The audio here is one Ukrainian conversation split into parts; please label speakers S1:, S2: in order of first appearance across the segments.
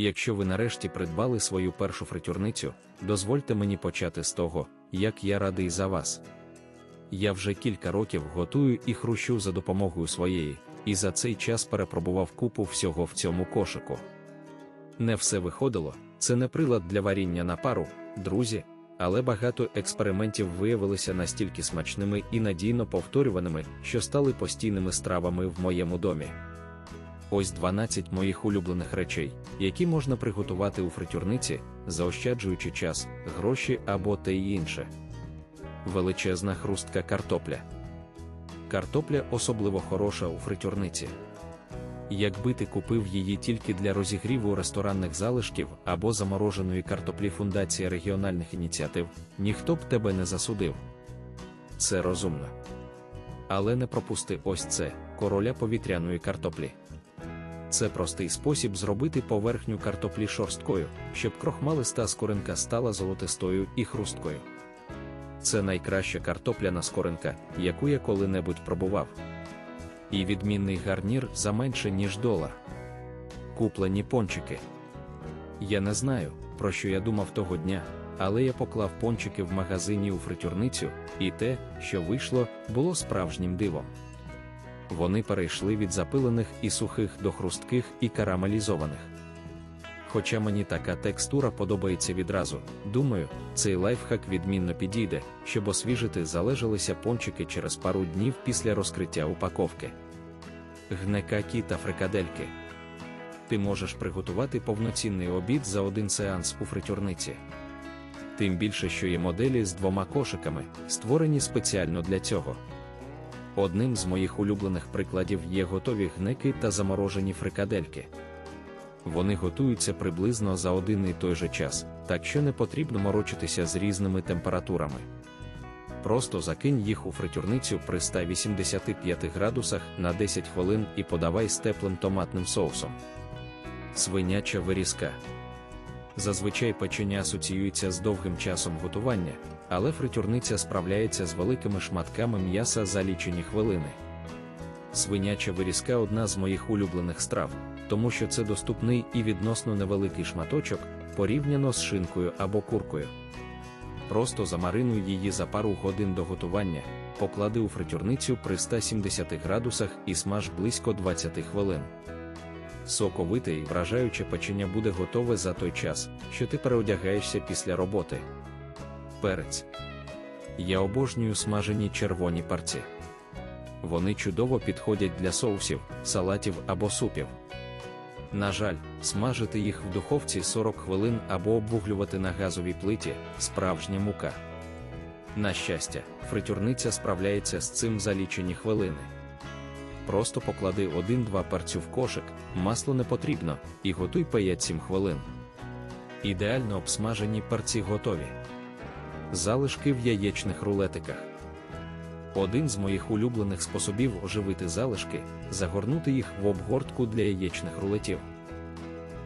S1: Якщо ви нарешті придбали свою першу фритюрницю, дозвольте мені почати з того, як я радий за вас. Я вже кілька років готую і хрущу за допомогою своєї, і за цей час перепробував купу всього в цьому кошику. Не все виходило, це не прилад для варіння на пару, друзі, але багато експериментів виявилися настільки смачними і надійно повторюваними, що стали постійними стравами в моєму домі. Ось 12 моїх улюблених речей, які можна приготувати у фритюрниці, заощаджуючи час, гроші або те й інше. Величезна хрустка картопля. Картопля особливо хороша у фритюрниці. Якби ти купив її тільки для розігріву ресторанних залишків або замороженої картоплі Фундації регіональних ініціатив, ніхто б тебе не засудив. Це розумно. Але не пропусти ось це короля повітряної картоплі. Це простий спосіб зробити поверхню картоплі шорсткою, щоб крохмалиста скоринка стала золотистою і хрусткою. Це найкраща картопляна скоринка, яку я коли-небудь пробував. І відмінний гарнір за менше, ніж долар. Куплені пончики. Я не знаю, про що я думав того дня, але я поклав пончики в магазині у фритюрницю, і те, що вийшло, було справжнім дивом. Вони перейшли від запилених і сухих до хрустких і карамелізованих. Хоча мені така текстура подобається відразу, думаю, цей лайфхак відмінно підійде, щоб освіжити залежалися пончики через пару днів після розкриття упаковки. Гнекакі та фрикадельки. Ти можеш приготувати повноцінний обід за один сеанс у фритюрниці. Тим більше, що є моделі з двома кошиками, створені спеціально для цього. Одним з моїх улюблених прикладів є готові гнеки та заморожені фрикадельки. Вони готуються приблизно за один і той же час, так що не потрібно морочитися з різними температурами. Просто закинь їх у фритюрницю при 185 градусах на 10 хвилин і подавай з теплим томатним соусом. Свиняча вирізка. Зазвичай печення асоціюється з довгим часом готування, але фритюрниця справляється з великими шматками м'яса за лічені хвилини. Свиняча вирізка одна з моїх улюблених страв, тому що це доступний і відносно невеликий шматочок порівняно з шинкою або куркою. Просто замаринуй її за пару годин до готування, поклади у фритюрницю при 170 градусах і смаж близько 20 хвилин. Соковите і вражаюче печення буде готове за той час, що ти переодягаєшся після роботи. Перець. Я обожнюю смажені червоні парці. Вони чудово підходять для соусів, салатів або супів. На жаль, смажити їх в духовці 40 хвилин або обвуглювати на газовій плиті справжня мука. На щастя, фритюрниця справляється з цим за лічені хвилини. Просто поклади 1-2 перцю в кошик, масло не потрібно, і готуй 5-7 хвилин. Ідеально обсмажені перці готові. Залишки в яєчних рулетиках. Один з моїх улюблених способів оживити залишки загорнути їх в обгортку для яєчних рулетів.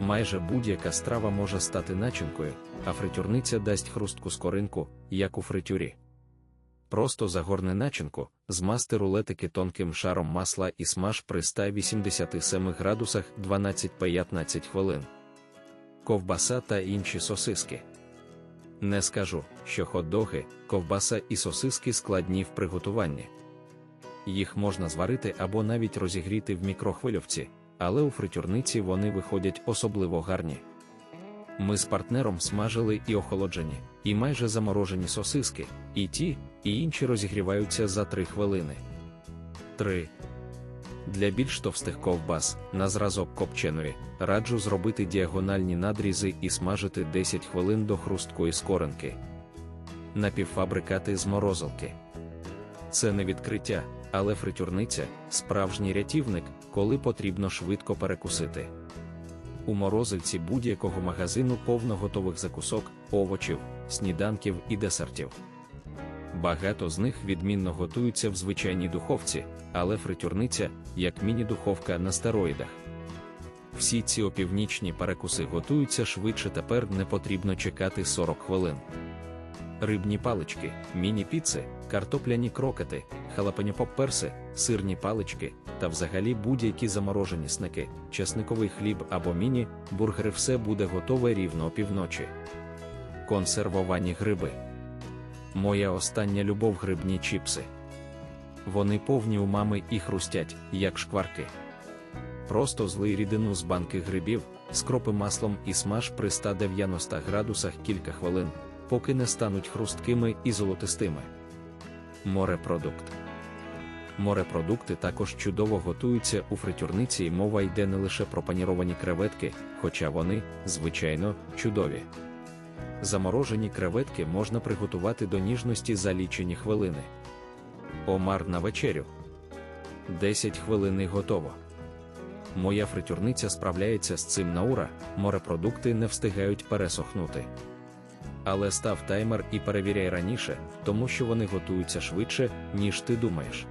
S1: Майже будь-яка страва може стати начинкою, а фритюрниця дасть хрустку скоринку, як у фритюрі. Просто загорни начинку, змасти рулетики тонким шаром масла і смаж при 187 градусах 12-15 хвилин. Ковбаса та інші сосиски. Не скажу, що хот-доги, ковбаса і сосиски складні в приготуванні. Їх можна зварити або навіть розігріти в мікрохвильовці, але у фритюрниці вони виходять особливо гарні. Ми з партнером смажили і охолоджені, і майже заморожені сосиски, і ті, і інші розігріваються за 3 хвилини. 3. Для більш товстих ковбас, на зразок копченої, раджу зробити діагональні надрізи і смажити 10 хвилин до хрусткої скоринки. Напівфабрикати з морозилки. Це не відкриття, але фритюрниця справжній рятівник, коли потрібно швидко перекусити. У морозильці будь-якого магазину повно готових закусок, овочів, сніданків і десертів. Багато з них відмінно готуються в звичайній духовці, але фритюрниця як міні-духовка на стероїдах. Всі ці опівнічні перекуси готуються швидше тепер не потрібно чекати 40 хвилин. Рибні палички, міні-піци, картопляні крокети, халапеньопопперси, сирні палички, та взагалі будь-які заморожені сники, часниковий хліб або міні, бургери все буде готове рівно опівночі. Консервовані гриби. Моя остання любов грибні чіпси. Вони повні умами і хрустять, як шкварки. Просто злий рідину з банки грибів, скропи маслом і смаж при 190 градусах кілька хвилин, поки не стануть хрусткими і золотистими. Морепродукт. Морепродукти також чудово готуються у фритюрниці, і мова йде не лише про паніровані креветки, хоча вони, звичайно, чудові. Заморожені креветки можна приготувати до ніжності за лічені хвилини. Омар на вечерю. 10 хвилин і готово. Моя фритюрниця справляється з цим на ура, морепродукти не встигають пересохнути. Але став таймер і перевіряй раніше, тому що вони готуються швидше, ніж ти думаєш.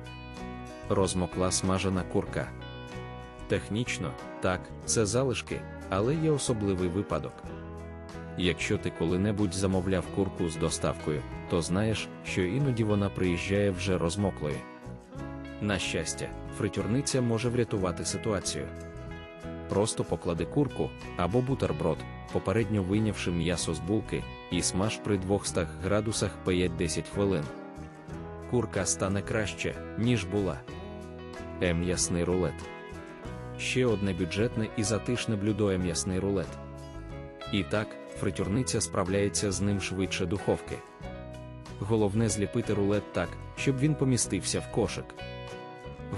S1: Розмокла смажена курка. Технічно, так, це залишки, але є особливий випадок. Якщо ти коли-небудь замовляв курку з доставкою, то знаєш, що іноді вона приїжджає вже розмоклою. На щастя, фритюрниця може врятувати ситуацію. Просто поклади курку або бутерброд, попередньо вийнявши м'ясо з булки, і смаж при 200 градусах 5-10 хвилин. Курка стане краще, ніж була. М'ясний рулет. Ще одне бюджетне і затишне блюдо м'ясний рулет. І так, фритюрниця справляється з ним швидше духовки. Головне зліпити рулет так, щоб він помістився в кошик.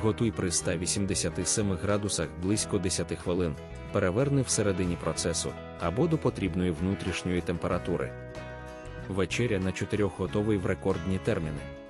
S1: Готуй при 187 градусах близько 10 хвилин, переверни всередині процесу або до потрібної внутрішньої температури. Вечеря на 4 готовий в рекордні терміни.